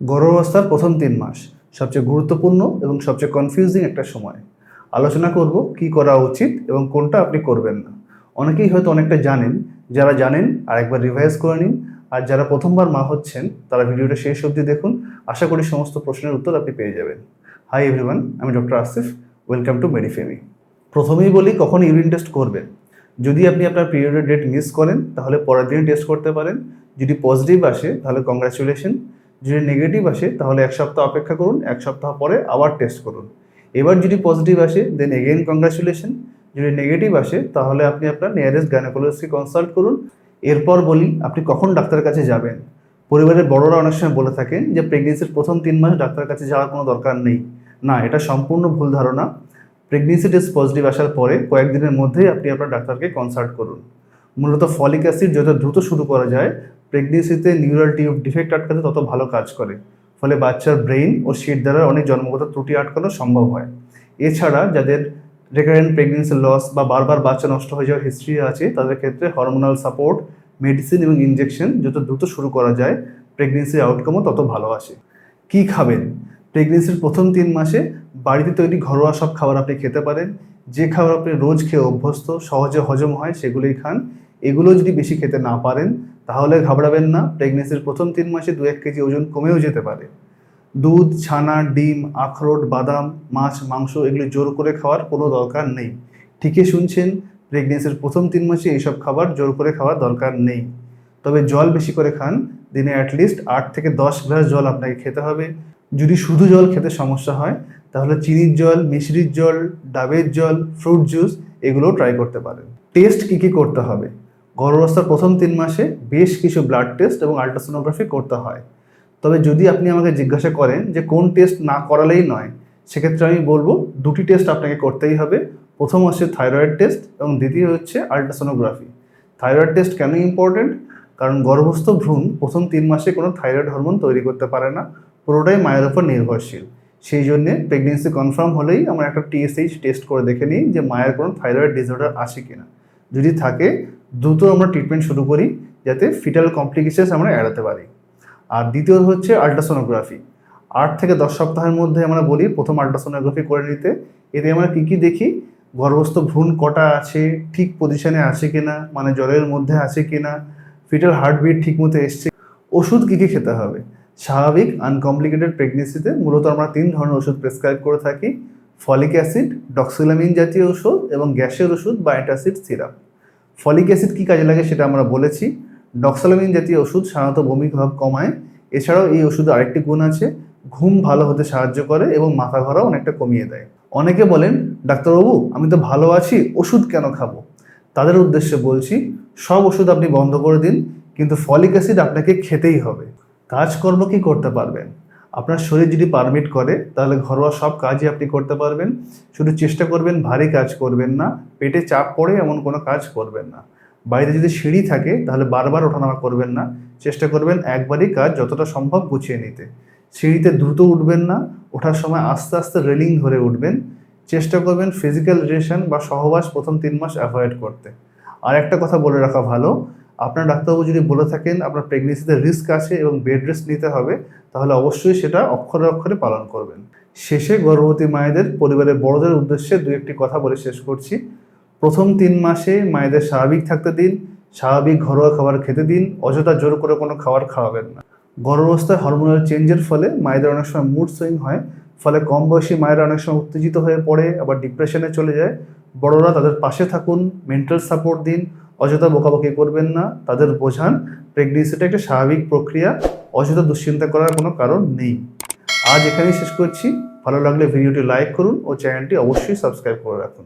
গর্ভাবস্থার প্রথম তিন মাস, সবচেয়ে গুরুত্বপূর্ণ এবং সবচেয়ে কনফিউজিং একটা সময়। আলোচনা করব কি করা উচিত এবং কোনটা আপনি করবেন না। অনেকেই হয়তো অনেকটা জানেন, যারা জানেন আর একবার রিভাইজ করে নিন। আর যারা প্রথমবার মা হচ্ছেন, তারা ভিডিওটা শেষ অবধি দেখুন। আশা করি সমস্ত প্রশ্নের উত্তর আপনি পেয়ে যাবেন। হাই এভরিওয়ান আমি doctor Asif welcome to Medifemi প্রথমেই বলি, কখন ইউরিন টেস্ট করবেন? যদি আপনি আপনার পিরিয়ডের ডেট মিস করেন, তাহলে পরের দিন টেস্ট করতে পারেন। যদি পজিটিভ আসে, তাহলে কংগ্রাচুলেশন যদি নেগেটিভ আসে, তাহলে এক সপ্তাহ অপেক্ষা করুন, এক সপ্তাহ পরে আবার টেস্ট করুন। এবার যদি পজিটিভ আসে দেন এগেইন কংগ্রাচুলেশন যদি নেগেটিভ আসে, তাহলে আপনি আপনার নিয়ারেস্ট গাইনোকোলজিস্টকে কনসাল্ট করুন। এরপর বলি, আপনি কখন ডাক্তারের কাছে যাবেন? পরিবারের বড়রা অনেক সময় বলে থাকেন যে প্রেগনেন্সির প্রথম তিন মাস ডাক্তারের কাছে যাওয়ার কোনো দরকার নেই। না, এটা সম্পূর্ণ ভুল ধারণা। প্রেগনেন্সি টেস্ট পজিটিভ আসার পরে কয়েকদিনের মধ্যেই আপনি আপনার ডাক্তারকে কনসাল্ট করুন। মূলত ফলিক অ্যাসিড যত দ্রুত শুরু করা যায় প্রেগনেন্সিতে নিউরাল টিউব ডিফেক্ট আটকাতে তত ভালো কাজ করে। ফলে বাচ্চার ব্রেইন ও শিট দ্বারা অনেক জন্মগত ত্রুটি আটকানো সম্ভব হয়। এছাড়া যাদের রেকারেন্ট প্রেগনেন্সি লস বা বারবার বাচ্চা নষ্ট হয়ে যাওয়ার হিস্ট্রি আছে, তাদের ক্ষেত্রে হরমোনাল সাপোর্ট মেডিসিন এবং ইনজেকশন যত দ্রুত শুরু করা যায় প্রেগনেন্সির আউটকামও তত ভালো আসে। কী খাবেন? প্রেগনেন্সির প্রথম তিন মাসে বাড়িতে তৈরি ঘরোয়া সব খাবার আপনি খেতে পারেন। যে খাবার আপনি রোজ খেয়ে অভ্যস্ত, সহজে হজম হয়, সেগুলোই খান। এগুলো যদি বেশি খেতে না পারেন তাহলে ঘাবড়াবেন না প্রেগনেন্সির প্রথম তিন মাসে দু এক কেজি ওজন কমেও যেতে পারে। দুধ, ছানা, ডিম, আখরোট, বাদাম, মাছ, মাংস এগুলি জোর করে খাওয়ার কোনো দরকার নেই। ঠিকই শুনছেন প্রেগনেন্সির প্রথম তিন মাসে এইসব খাবার জোর করে খাওয়ার দরকার নেই। তবে জল বেশি করে খান, দিনে অ্যাটলিস্ট আট থেকে দশ গ্লাস জল আপনাকে খেতে হবে। যদি শুধু জল খেতে সমস্যা হয়, তাহলে চিনির জল, মিশ্রির জল, ডাবের জল ফ্রুট জুস এগুলো ট্রাই করতে পারেন। টেস্ট কী কী করতে হবে? গর্ভাবস্থার প্রথম তিন মাসে বেশ কিছু ব্লাড টেস্ট এবং আল্ট্রাসোনোগ্রাফি করতে হয়। তবে যদি আপনি আমাকে জিজ্ঞাসা করেন যে কোন টেস্ট না করালেই নয়, সেক্ষেত্রে আমি বলব দুটি টেস্ট আপনাকে করতেই হবে। প্রথম হচ্ছে থাইরয়েড টেস্ট এবং দ্বিতীয় হচ্ছে আল্ট্রাসোনোগ্রাফি থাইরয়েড টেস্ট কেন ইম্পর্টেন্ট কারণ গর্ভস্থ ভ্রূণ প্রথম তিন মাসে কোনো থাইরয়েড হরমোন তৈরি করতে পারে না, পুরোটাই মায়ের ওপর নির্ভরশীল। সেই জন্যে প্রেগনেন্সি কনফার্ম হলেই আমরা একটা টিএসএইচ টেস্ট করে দেখে নিই যে মায়ের কোনো থাইরয়েড ডিসঅর্ডার আছে কিনা। যদি থাকে, দ্রুত আমরা ট্রিটমেন্ট শুরু করি যাতে ফিটাল কমপ্লিকেশনস আমরা এড়াতে পারি। আর দ্বিতীয় হচ্ছে আল্ট্রাসোনোগ্রাফি আট থেকে দশ সপ্তাহের মধ্যে আমরা বলি প্রথম আল্ট্রাসোনোগ্রাফি করে নিতে। এতে আমরা কী কী দেখি? গর্ভস্থ ভ্রূণ কটা আছে, ঠিক পজিশনে আছে কিনা মানে জলের মধ্যে আছে কিনা ফিটাল হার্টবিট ঠিক মতো এসছে ওষুধ কী কী খেতে হবে? স্বাভাবিক আনকমপ্লিকেটেড প্রেগনেন্সিতে মূলত আমরা তিন ধরনের ওষুধ প্রেসক্রাইব করে থাকি। ফলিক অ্যাসিড, ডক্সিলামিন জাতীয় ওষুধ এবং গ্যাসের ওষুধ বা অ্যান্টাসিড সিরাপ। ফলিক অ্যাসিড কী কাজে লাগে সেটা আমরা বলেছি। ডক্সালামিন জাতীয় ওষুধ সাধারণত বমি ভাব কমায়। এছাড়াও এই ওষুধে আরেকটি গুণ আছে, ঘুম ভালো হতে সাহায্য করে এবং মাথা ঘোরাও অনেকটা কমিয়ে দেয়। অনেকে বলেন, ডাক্তারবাবু, আমি তো ভালো আছি, ওষুধ কেন খাব? তাদের উদ্দেশ্যে বলছি, সব ওষুধ আপনি বন্ধ করে দিন, কিন্তু ফলিক অ্যাসিড আপনাকে খেতেই হবে। কাজকর্ম কি করতে পারবেন? আপনার শরীর যদি পারমিট করে, তাহলে ঘরোয়া সব কাজই আপনি করতে পারবেন। শুধু চেষ্টা করবেন, ভারী কাজ করবেন না। পেটে চাপ পড়ে এমন কোনো কাজ করবেন না। বাইরে যদি সিঁড়ি থাকে, তাহলে বারবার ওঠানামা করবেন না। চেষ্টা করবেন একবারই কাজ যতটা সম্ভব গুছিয়ে নিতে। সিঁড়িতে দ্রুত উঠবেন না। ওঠার সময় আস্তে আস্তে রেলিং ধরে উঠবেন। চেষ্টা করবেন ফিজিক্যাল রিলেশন বা সহবাস প্রথম তিন মাস অ্যাভয়েড করতে। আর একটা কথা বলে রাখা ভালো আপনার ডাক্তারবাবু যদি বলে থাকেন আপনার প্রেগনেন্সিতে রিস্ক আছে এবং বেড রেস্ট নিতে হবে, তাহলে অবশ্যই সেটা অক্ষরে অক্ষরে পালন করবেন। শেষে গর্ভবতী মায়েদের পরিবারের বড়দের উদ্দেশ্যে দু একটি কথা বলে শেষ করছি। প্রথম তিন মাসে মায়েদের স্বাভাবিক থাকতে দিন, স্বাভাবিক ঘরোয়া খাবার খেতে দিন, অযথা জোর করে কোনো খাবার খাওয়াবেন না। গর্ভাবস্থায় হরমোনাল চেঞ্জের ফলে মায়েদের অনেক সময় মুড সুইং হয়, ফলে কম বয়সী মায়েরা অনেক সময় উত্তেজিত হয়ে পড়ে, আবার ডিপ্রেশনে চলে যায়। বড়রা তাদের পাশে থাকুন মেন্টাল সাপোর্ট দিন অযথা বকাবকি করবেন না, তাদের বোঝান প্রেগনেন্সিটা একটা স্বাভাবিক প্রক্রিয়া, অযথা দুশ্চিন্তা করার কোনো কারণ নেই। আজ এখানেই শেষ করছি। ভালো লাগলে ভিডিওটি লাইক করুন ও চ্যানেলটি অবশ্যই সাবস্ক্রাইব করে রাখুন.